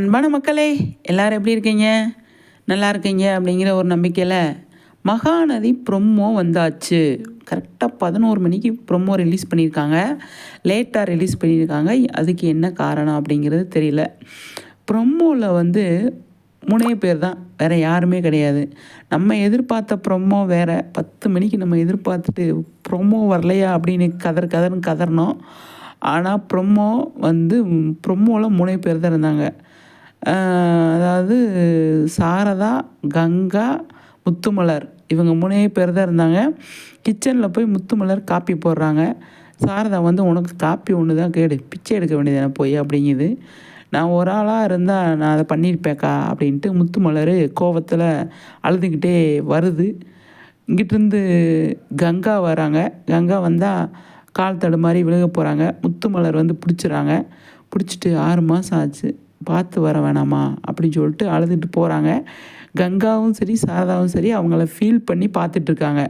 அன்பான மக்களே எல்லோரும் எப்படி இருக்கீங்க? நல்லா இருக்கீங்க அப்படிங்கிற ஒரு நம்பிக்கையில் மகாநதி ப்ரொமோ வந்தாச்சு. கரெக்டாக பதினோரு மணிக்கு ப்ரொமோ ரிலீஸ் பண்ணியிருக்காங்க. லேட்டாக ரிலீஸ் பண்ணியிருக்காங்க. அதுக்கு என்ன காரணம் அப்படிங்கிறது தெரியல. ப்ரொமோவில் வந்து மூணே பேர் தான். வேறு யாருமே கிடையாது. நம்ம எதிர்பார்த்த ப்ரொமோ வேறு. பத்து மணிக்கு நம்ம எதிர்பார்த்துட்டு ப்ரொமோ வரலையா அப்படின்னு கதர் கதர்னு கதறணும். ஆனால் ப்ரொமோ வந்து ப்ரொமோவில் மூணே பேர் தான் இருந்தாங்க. அதாவது சாரதா கங்கா முத்துமலர். இவங்க மூணே பேர் தான் இருந்தாங்க. கிச்சனில் போய் முத்துமலர் காப்பி போடுறாங்க. சாரதா வந்து உனக்கு காப்பி ஒன்று தான் கேடு. பிச்சை எடுக்க வேண்டியது போய்? அப்படிங்குது. நான் ஒரு ஆளாக இருந்தால் நான் அதை பண்ணியிருப்பேக்கா அப்படின்ட்டு முத்துமலர் கோவத்தில் அழுதுகிட்டே வருது. இங்கிட்டிருந்து கங்கா வராங்க. கங்கா வந்தால் கால் தடு மாதிரி விழுக போகிறாங்க முத்துமலர் வந்து பிடிச்சிறாங்க. பிடிச்சிட்டு ஆறு மாதம் ஆச்சு. பார்த்து வர வேணாமா? அப்படின்னு சொல்லிட்டு அழுதுட்டு போகிறாங்க கங்காவும் சரி சாரதாவும் சரி அவங்கள ஃபீல் பண்ணி பார்த்துட்ருக்காங்க.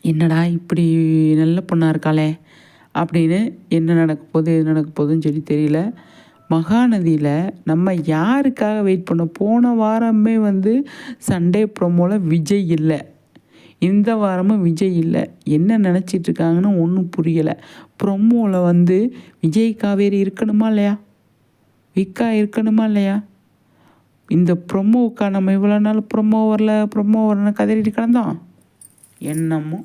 என்னடா இப்படி நல்ல பொண்ணாக இருக்காளே? அப்படின்னு என்ன நடக்க போகுது எது நடக்க போகுதுன்னு சொல்லி தெரியல. மகாநதியில் நம்ம யாருக்காக வெயிட் பண்ணோம்? போன வாரமே வந்து சண்டே ப்ரோமோவில் விஜய் இல்லை. இந்த வாரமும் விஜய் இல்லை. என்ன நினச்சிட்டு இருக்காங்கன்னு ஒன்றும் புரியலை. ப்ரொமோவில் வந்து விஜய் காவேரி இருக்கணுமா இல்லையா? வீக்காக இருக்கணுமா இல்லையா? இந்த ப்ரொமோவுக்கா நம்ம இவ்வளோ நாள் ப்ரொமோ வரல ப்ரொமோ வரலன்னு கதறிட்டு கிடந்தோம். என்னமோ.